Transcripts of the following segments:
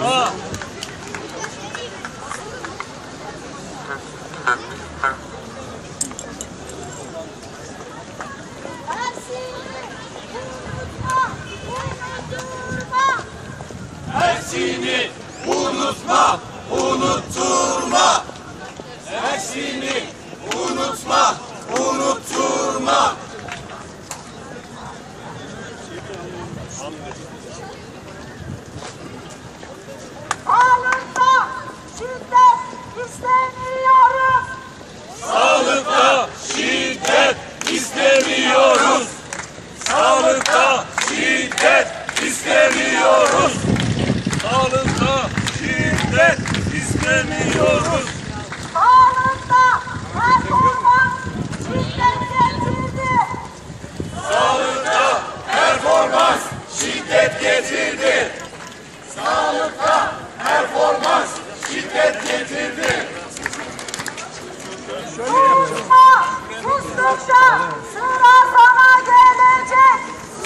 啊 istemiyoruz. Sağlıkta şiddet istemiyoruz. Sağlıkta performans şiddet getirdi. Sağlıkta performans şiddet getirdi. Sağlıkta performans şiddet getirdi. Susma, sustukça sıra sana gelecek.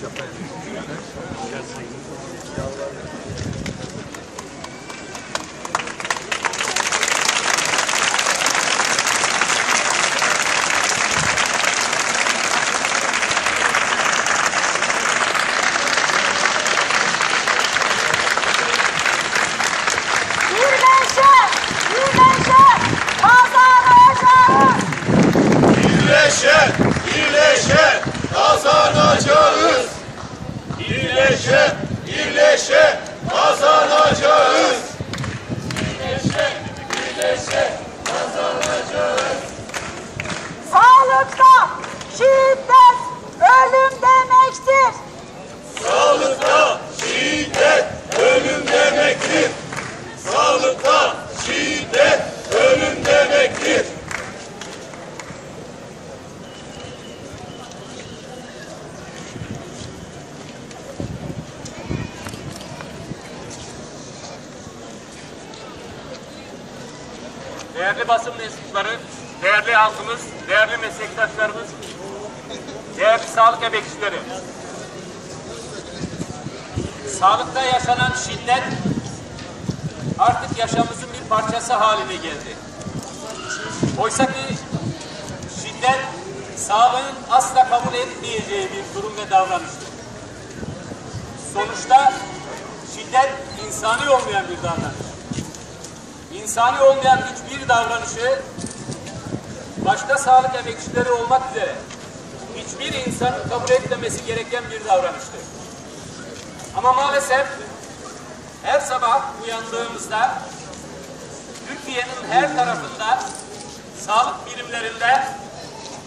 Japan. Mensupları, değerli halkımız, değerli meslektaşlarımız, değerli sağlık emekçileri. Sağlıkta yaşanan şiddet artık yaşamımızın bir parçası haline geldi. Oysa ki şiddet sağlığın asla kabul etmeyeceği bir durum ve davranıştır. Sonuçta şiddet insani olmayan bir davranış. İnsani olmayan hiçbir davranışı başta sağlık emekçileri olmak üzere hiçbir insanın kabul etmemesi gereken bir davranıştır. Ama maalesef her sabah uyandığımızda Türkiye'nin her tarafında sağlık birimlerinde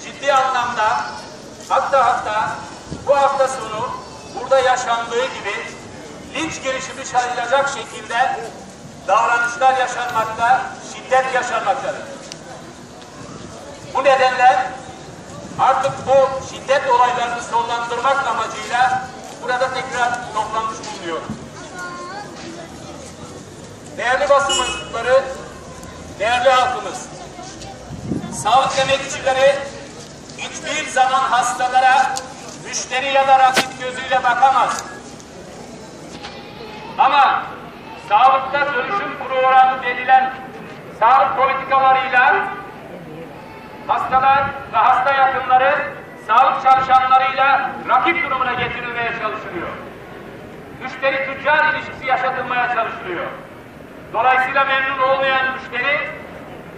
ciddi anlamda hatta hatta bu hafta sonu burada yaşandığı gibi linç girişimi sayılacak şekilde davranışlar yaşanmakta, şiddet yaşanmaktadır. Bu nedenle artık bu şiddet olaylarını sonlandırmak amacıyla burada tekrar toplanmış bulunuyoruz. Değerli basın mensupları, değerli halkımız, sağlık emekçileri hiçbir zaman hastalara müşteri ya da rakip gözüyle bakamaz. Ama sağlıkta dönüşüm programı denilen sağlık politikalarıyla hastalar ve hasta yakınları sağlık çalışanlarıyla rakip durumuna getirilmeye çalışılıyor. Müşteri tüccar ilişkisi yaşatılmaya çalışılıyor. Dolayısıyla memnun olmayan müşteri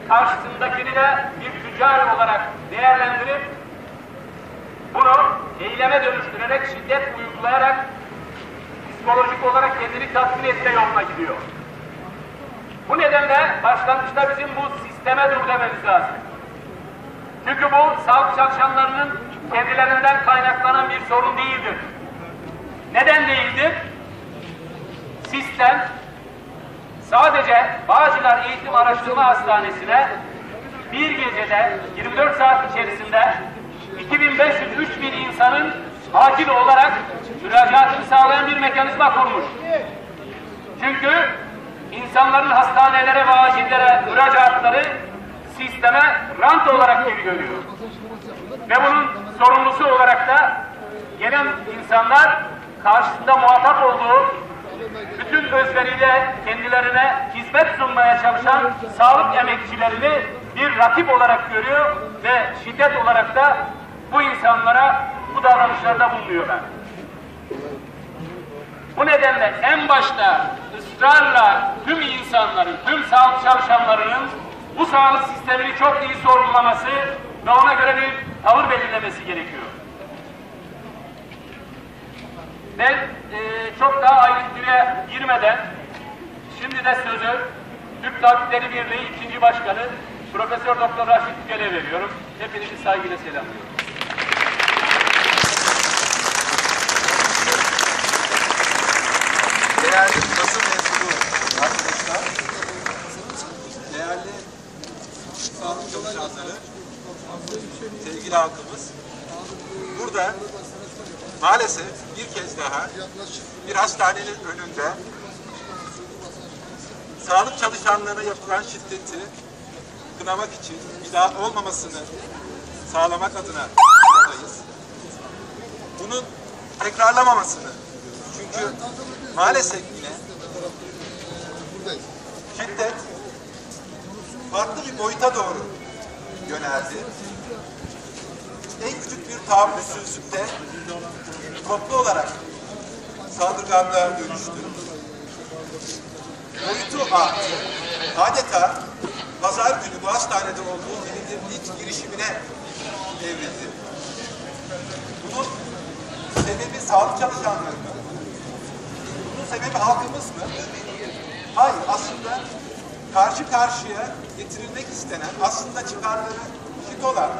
karşısındakini de bir tüccar olarak değerlendirip bunu eyleme dönüştürerek şiddet uygulayarak psikolojik olarak kendini tatmin etme yoluna gidiyor. Bu nedenle başlangıçta bizim bu sisteme dur dememiz lazım. Çünkü bu sağlık çalışanlarının kendilerinden kaynaklanan bir sorun değildir. Neden değildir? Sistem sadece Bağcılar Eğitim Araştırma Hastanesi'ne bir gecede 24 saat içerisinde 2500-3000 insanın acil olarak müracaatını sağlayan bir mekanizma kurmuş. Çünkü insanların hastanelere ve acillere müracaatları sisteme rant olarak geri görüyor. Ve bunun sorumlusu olarak da gelen insanlar karşısında muhatap olduğu bütün özveriyle kendilerine hizmet sunmaya çalışan sağlık emekçilerini bir rakip olarak görüyor ve şiddet olarak da bu insanlara bu davranışlarda bulunuyorlar. Bu nedenle en başta ısrarla tüm insanların, tüm sağlık çalışanlarının bu sağlık sistemini çok iyi sorgulaması ve ona göre bir tavır belirlemesi gerekiyor. Ben e, çok daha ayrıntıya girmeden şimdi de sözü Türk Tabipleri Birliği ikinci Başkanı Profesör Doktor Raşit Tükel'e veriyorum. Hepinizi saygıyla selamlıyorum. Değerli basın mensubu arkadaşlar, değerli çalışanları, sevgili halkımız, burada maalesef bir kez daha bir hastanenin önünde sağlık çalışanlarına yapılan şiddeti kınamak için bir daha olmamasını sağlamak adına buradayız. Bunun tekrarlamamasını çünkü maalesef yine şiddet farklı bir boyuta doğru yöneldi. En küçük bir tahammülsüzlükte toplu olarak saldırganlığa dönüştü. Boyutu arttı. Adeta pazar günü bu hastanede olduğu bir linç girişimine evrildi. Bunun sebebi sağlık çalışanları mı? Bunun sebebi halkımız mı? Hayır, aslında karşı karşıya getirilmek istenen, aslında çıkarları eşit olan,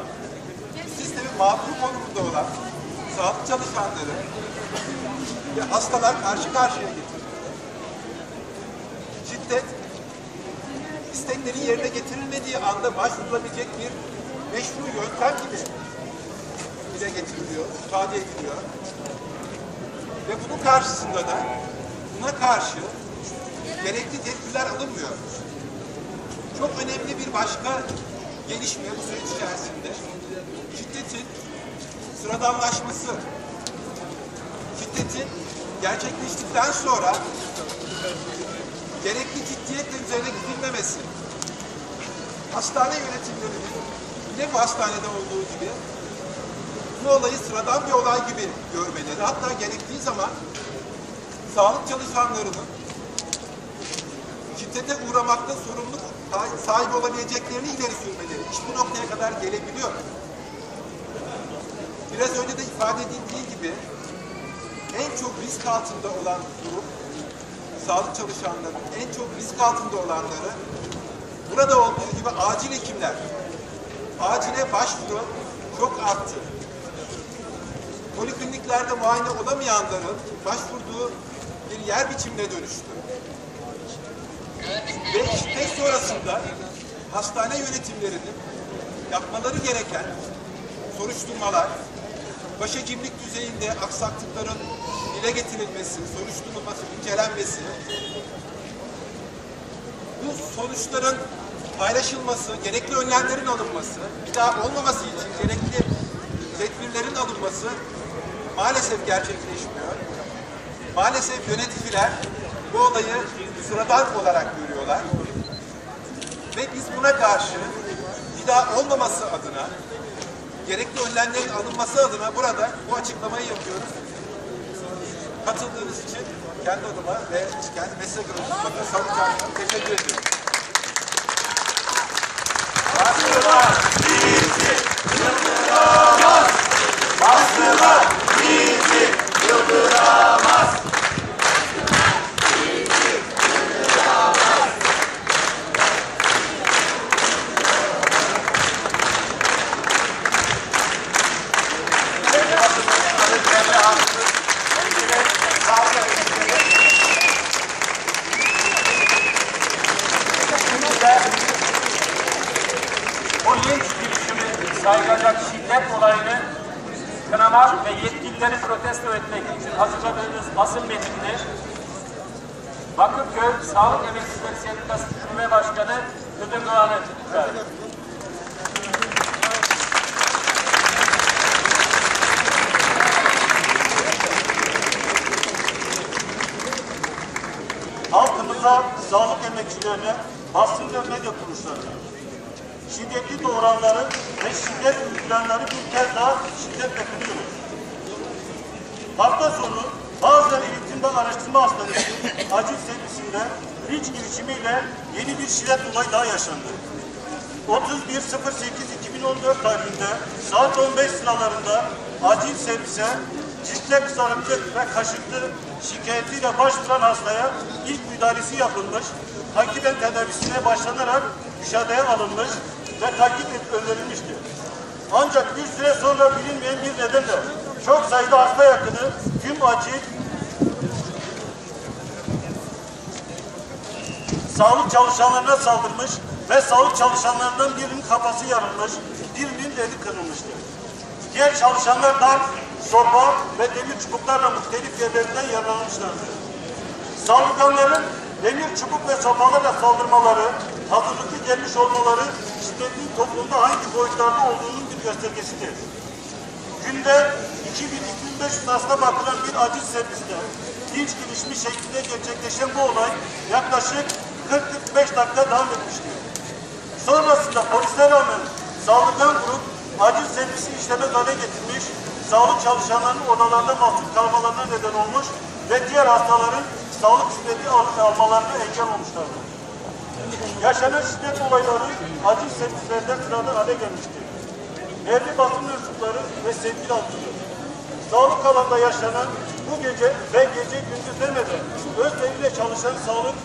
sistemin mağdur konumunda olan sağlık çalışanları ve hastalar karşı karşıya getirildi. Şiddet, isteklerin yerine getirilmediği anda başvurulabilecek bir meşru yöntem gibi dile getiriliyor, ifade ediliyor. Ve bunun karşısında da buna karşı gerekli tedbirler alınmıyor. Çok önemli bir başka gelişme bu süreç içerisinde şiddetin sıradanlaşması, şiddetin gerçekleştikten sonra gerekli ciddiyetle üzerine gidilmemesi, hastane yönetimlerinin yine bu hastanede olduğu gibi bu olayı sıradan bir olay gibi görmeleri, hatta gerektiği zaman sağlık çalışanlarının şiddete uğramakta sorumluluk sahibi olabileceklerini ileri sürmeleri. İş bu noktaya kadar gelebiliyor. Biraz önce de ifade edildiği gibi en çok risk altında olan grup sağlık çalışanları, en çok risk altında olanları burada olduğu gibi acil hekimler, acile başvuru çok arttı. Polikliniklerde muayene olamayanların başvurduğu bir yer biçimine dönüştü. Ve şiddet sonrasında hastane yönetimlerinin yapmaları gereken soruşturmalar, başhekimlik düzeyinde aksaklıkların dile getirilmesi, soruşturulması, incelenmesi, bu sonuçların paylaşılması, gerekli önlemlerin alınması, bir daha olmaması için gerekli tedbirlerin alınması maalesef gerçekleşmiyor. Maalesef yöneticiler bu olayı sıradan olarak görüyorlar. Ve biz buna karşı bir daha olmaması adına, gerekli önlemlerin alınması adına burada bu açıklamayı yapıyoruz. Katıldığınız için kendi adıma ve kendi meslek örgütü Bakın Sağlık Çarşı'na teşekkür ediyorum. o linç girişimi sayılacak şiddet olayını kınamak ve yetkilileri protesto etmek için hazırladığınız basın metnini Bakırköy Sağlık Emekçileri Sendikası Şube Başkanı Kıdır Doğan'ı çıkardı. Halkımıza, sağlık emekçilerine, basın ve medya kuruluşlarına şiddetli doğuranları ve şiddet uygulayanları bir kez daha şiddetle kınıyoruz. Hafta sonu Bazıları Eğitim ve Araştırma Hastanesi acil servisinde linç girişimiyle yeni bir şiddet olayı daha yaşandı. 31.08.2014 tarihinde saat 15 sıralarında acil servise cistle kısalıklı ve kaşıntı şikayetiyle başvuran hastaya ilk müdahalesi yapılmış, takiben tedavisine başlanarak müşahedeye alınmış ve takip önerilmiştir. Ancak bir süre sonra bilinmeyen bir nedenle çok sayıda hasta yakını tüm acil sağlık çalışanlarına saldırmış ve sağlık çalışanlarından birinin kafası yarılmış, birinin eli kırılmıştır. Diğer çalışanlar da sopa ve demir çubuklarla muhtelif yerlerinden yaralanmışlardır. Saldırganların demir çubuk ve sopalarla saldırmaları, hazırlıklı gelmiş olmaları şiddetin toplumda hangi boyutlarda olduğunun bir göstergesidir. Günde 2000-2500 hasta bakılan bir acil serviste linç girişimi şeklinde gerçekleşen bu olay yaklaşık 40-45 dakika devam etmiştir. Sonrasında polise rağmen saldırgan grup acil servisi işlemez hale getirmiş, sağlık çalışanlarının odalarda mahsur kalmalarına neden olmuş ve diğer hastaların sağlık hizmeti al- almalarına engel olmuşlardır. Yaşanan şiddet olayları acil servislerde sıradan hale gelmiştir. Değerli basın mensupları ve sevgili halkımız, sağlık alanında yaşanan bu gece ve gece gündüz demeden öz çalışan sağlık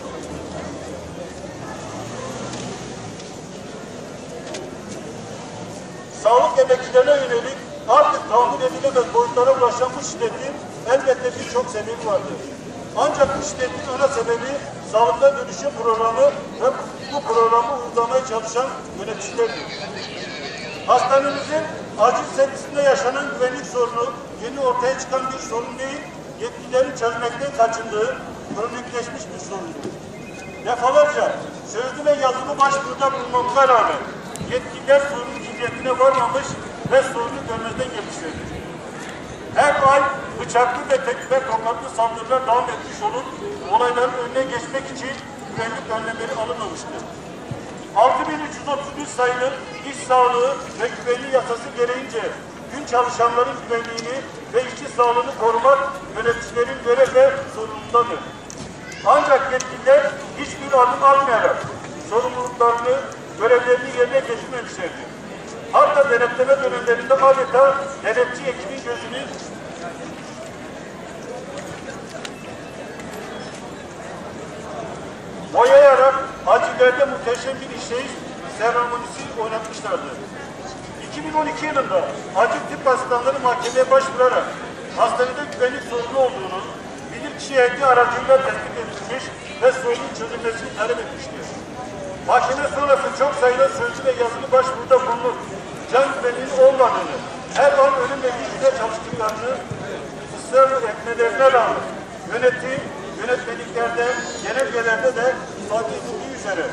emekçilerine yönelik artık tahammül edilemez boyutlara ulaşan bu şiddetin elbette birçok sebebi vardır. Ancak bu şiddetin ana sebebi sağlıkta dönüşüm programı ve bu programı uygulamaya çalışan yöneticilerdir. Hastanemizin acil servisinde yaşanan güvenlik sorunu yeni ortaya çıkan bir sorun değil, yetkililerin çözmekten kaçındığı kronikleşmiş bir sorundur. Defalarca sözlü ve yazılı başvuruda bulunmamıza rağmen yetkililer sorunun ciddiyetine varmamış ve sorunu görmezden gelmişlerdir. Her ay bıçaklı ve tek ve tokatlı saldırılar devam etmiş olup olayların önüne geçmek için güvenlik önlemleri alınmamıştır. 6331 sayılı iş sağlığı ve güvenliği yasası gereğince gün çalışanların güvenliğini ve işçi sağlığını korumak yöneticilerin görev ve sorumluluğundadır. Ancak yetkililer hiçbir adım atmayarak sorumluluklarını, görevlerini yerine getirmemişlerdir. Hatta denetleme dönemlerinde adeta denetçi ekibin gözünü boyayarak acillerde muhteşem bir işleyiş seremonisi oynatmışlardı. 2012 yılında acil tıp asistanları mahkemeye başvurarak hastanede güvenlik sorunu olduğunu bilirkişi heyeti aracılığıyla tespit edilmiş ve sorunun çözülmesini talep etmiştir. Mahkeme sonrası çok sayıda sözlü ve yazılı başvuruda bulunup güvenliğinin olmadığını, her an ölüm yüzüne çalıştıklarını ısrar etmelerine rağmen yönetim, yönetmeliklerde, genelgelerde de ifade edildiği üzere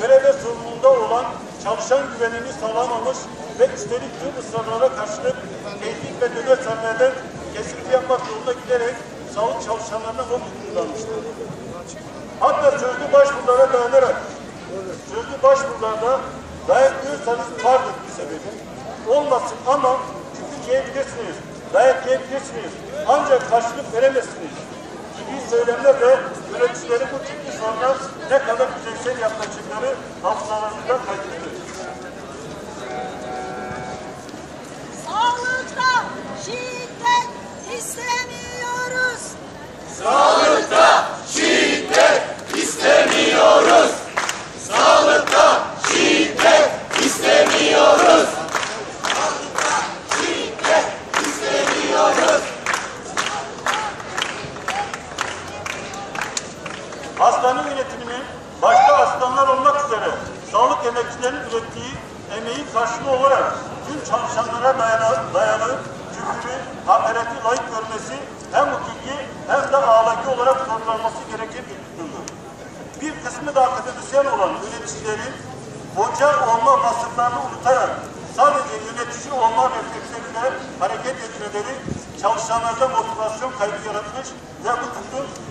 görev ve sorumluluğunda olan çalışan güvenliğini sağlamamış ve üstelik tüm ısrarlara karşılık eğitim ve dönem sermerden kesinti yapmak yolunda giderek sağlık çalışanlarına hukuk kullanmıştır. Hatta sözlü başvurulara dayanarak sözlü başvurularda dayak yiyorsanız vardır bir sebebi. Olmasın ama küfür yiyebilirsiniz, dayak yiyebilirsiniz. Ancak karşılık veremezsiniz. Gibi söylemlerle yöneticileri bu tip sorunlar ne kadar yüzeysel yaklaşımları hafızalarında kaydedilir. Sağlıkta şiddet istemiyoruz. Sağlıkta şiddet istemiyoruz. Sağlıkta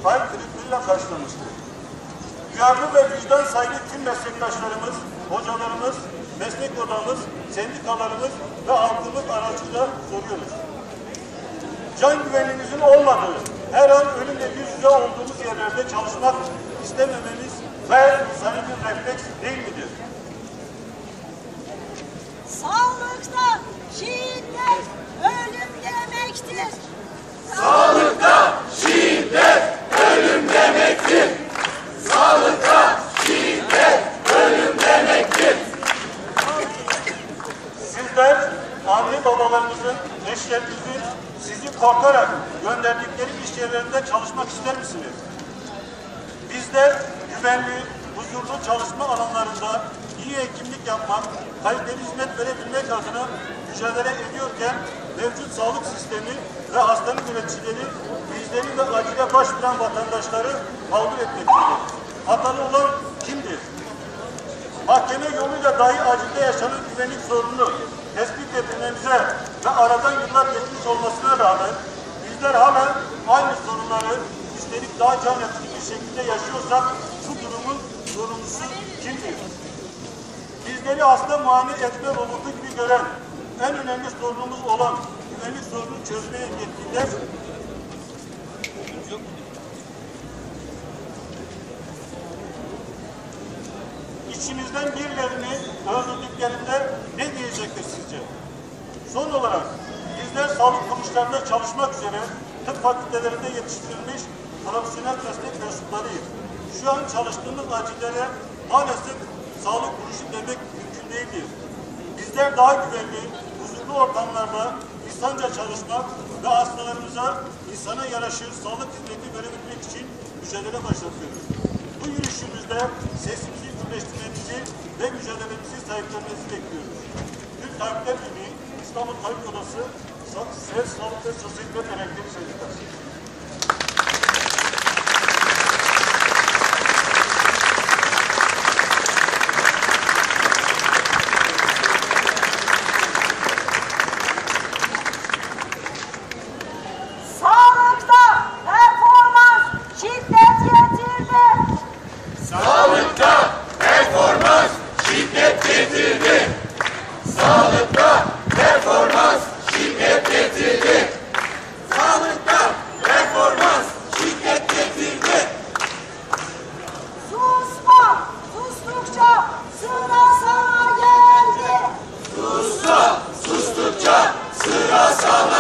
hayal kırıklığıyla karşılamıştır. Duyarlı ve vicdan sahibi tüm meslektaşlarımız, hocalarımız, meslek odamız, sendikalarımız ve halkımız aracıyla soruyoruz. Can güvenliğimizin olmadığı, her an ölümle yüz yüze olduğumuz yerlerde çalışmak istemememiz ve insani bir refleks değil midir? Sağlıkta şiddet ölüm demektir. Sağlıkta şiddet. Sağlıkta şiddet ölüm demektir. Sizler anne babalarınızın, eşlerinizin sizi korkarak gönderdikleri iş yerlerinde çalışmak ister misiniz? Bizler güvenli, huzurlu çalışma alanlarında iyi hekimlik yapmak, kaliteli hizmet verebilmek adına mücadele ediyorken mevcut sağlık sistemi ve hastane yöneticileri bizleri ve acile başvuran vatandaşları mağdur etmektedir. Hatalı olan kimdir? Mahkeme yoluyla dahi acilde yaşanan güvenlik sorununu tespit etmemize ve aradan yıllar geçmiş olmasına rağmen bizler hala aynı sorunları üstelik daha can yakıcı bir şekilde yaşıyorsak bu durumun sorumlusu kimdir? Bizleri hasta muayene etme robotu gibi gören en önemli sorunumuz olan güvenlik sorununu çözmeye yetkiler İçimizden birilerini öldürdüklerinde ne diyecektir sizce? Son olarak bizler sağlık kuruluşlarında çalışmak üzere tıp fakültelerinde yetiştirilmiş profesyonel meslek mensuplarıyız. Şu an çalıştığımız acillere maalesef sağlık kuruluşu demek mümkün değildir. Bizler daha güvenli, huzurlu ortamlarda insanca çalışmak ve hastalarımıza insana yaraşır sağlık hizmeti verebilmek için mücadele başlatıyoruz. Bu yürüyüşümüzde sesimizi birleştirmenizi ve mücadelemizi sahiplenmenizi bekliyoruz. Türk Tabipler Birliği, İstanbul Tabip Odası, Ses Sağlık ve Sosyal Hizmet Emekleri. Sağlıkta performans şiddet getirdi. Sağlıkta performans şiddet getirdi. Sağlıkta performans şiddet getirdi. Sağlıkta performans şiddet getirdi. Susma, sustukça sıra sana geldi. Sustukça sıra sana.